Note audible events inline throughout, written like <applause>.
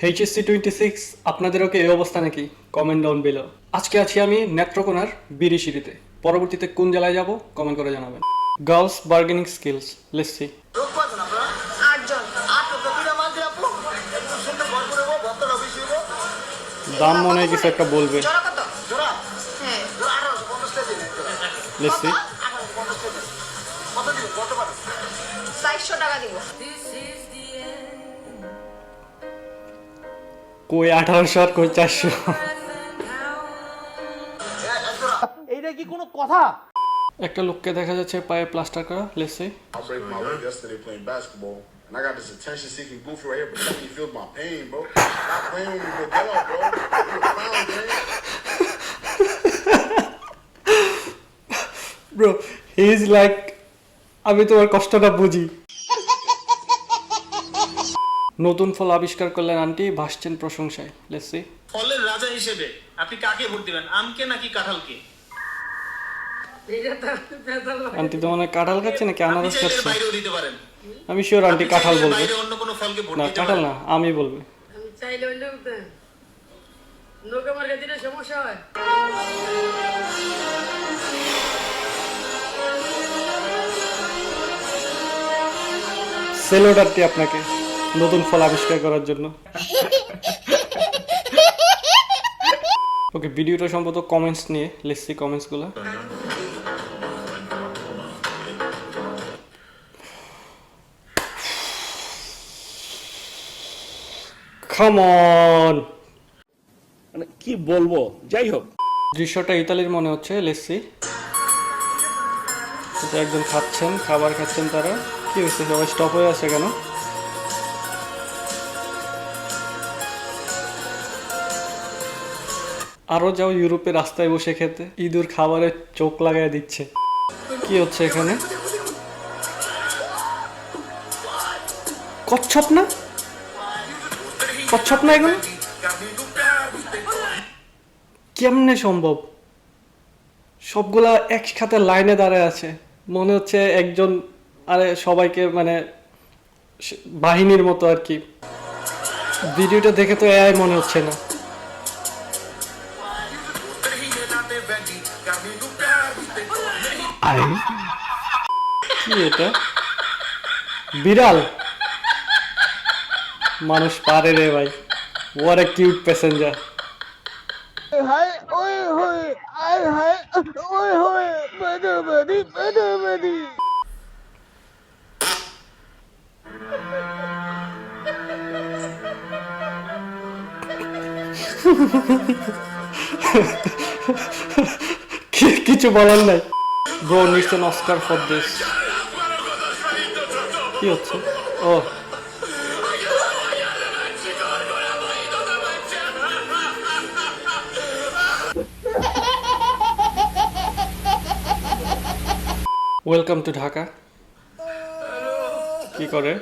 HSC twenty six আপনাদেরও কি এই অবস্থা নাকি? কমেন্ট ডাউন বিলো আজকে আছি আমি নেত্রকোনার বিড়ি বিরিশিরিতে পরবর্তীতে কোন জেলায় যাব? কমেন্ট করে জানাবেন। গার্লস বার্গেনিং স্কিলস বেশি হইব দাম মনে হয় কিছু একটা বলবে। জোড়া কত জোড়া হ্যাঁ জোড়া আঠারোশো পঞ্চাশ টাকা দিন কই আঠারোশো কই চারশো। এইটা কি কোনো কথা? একটা লোককে দেখা যাচ্ছে পায়ে প্লাস্টার করা লেসে আমি তোমার কষ্টটা বুঝি। নতুন ফল আবিষ্কার করলেন আন্টি ভাসছেন প্রশংসায়। লেসি ফলের রাজা হিসেবে আপনি কাকে ভোট দিবেন আমকে নাকি কাঁঠালকে? আন্টি তো মানে কাঁঠাল খাচ্ছে নাকি আনারস খাচ্ছে? বাইরেও দিতে পারেন। আমি শিওর আন্টি কাঁঠাল বলবে। অন্য কোনো ফলকে ভোট না কাঁঠাল না আমি বলবে। আমি চাইলে হইলে নৌকা মার্কে দিলে সমস্যা হয়। সেলোডারটি আপনাকে। নতুন ফল আবিষ্কার করার জন্য। ওকে ভিডিওটা সম্ভবত কমেন্টস নিয়ে। লেসি কমেন্টসগুলো on! মানে কি বলব? যাই হোক। দৃশ্যটা ইতালির মনে হচ্ছে। লেসি একজন খাচ্ছেন খাবার খাচ্ছেন তারা। কি হয়েছে? সবাই স্টপ হয়ে আছে কেন? আরও যাও ইউরোপে রাস্তায় বসে খেতে। ইঁদুর খাবারে চোখ লাগাই দিচ্ছে। কি হচ্ছে এখানে? কচ্ছপ না? কচ্ছপ না এগুলো? কেমনে সম্ভব? সবগুলা একসাথে লাইনে দাঁড়ায় আছে। মনে হচ্ছে একজন, আরে সবাইকে মানে বাহিনীর মতো আর কি। ভিডিওটা দেখে তো এআই মনে হচ্ছে না। আরে কি এটা? বিড়াল? মানুষ পারে রে ভাই। ওয়ার এ কিউট প্যাসেঞ্জার হায় ওই হই আয় হায় ওই হই বাদাবাদি বাদাবাদি কিছু বলার নাই। Bro needs an Oscar for this কি হচ্ছে? ও। ওয়েলকাম টু ঢাকা কি করে?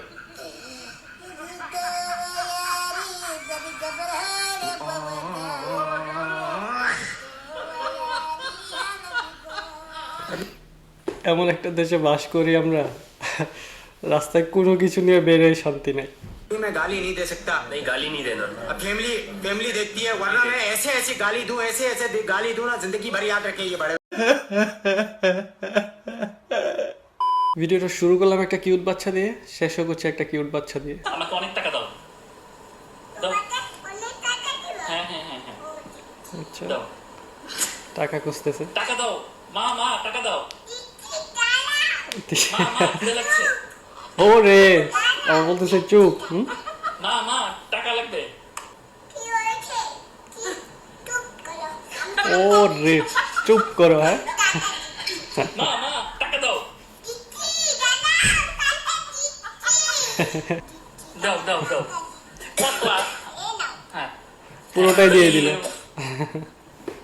এমন একটা দেশে বাস করি আমরা রাস্তায় কোনো কিছু নিয়ে বেরোয় শান্তি নেই मैं गाली नहीं दे सकता नहीं गाली नहीं देना अब फैमिली फैमिली देखती है वरना मैं ऐसे ऐसे गाली दूं ऐसे ऐसे दे- गाली दूं ना जिंदगी भर याद रखे ये बड़े ভিডিওটা শুরু করলাম একটা কিউট বাচ্চা দিয়ে শেষও করছে একটা কিউট বাচ্চা দিয়ে আমাকে অনেক টাকা দাও দাও হ্যাঁ হ্যাঁ হ্যাঁ হ্যাঁ আচ্ছা দাও টাকা খুঁজতেছে টাকা দাও মা মা টাকা দাও মা মা খিদে লাগছে <laughs> ও রে আমার বলতেছে চুপ হুম? মা মা টাকা লাগবে। ও রে চুপ করো হ্যাঁ? মা মা টাকা দাও। দাও দাও দাও। <laughs> হ্যাঁ। পুরোটাই দিয়ে দিল।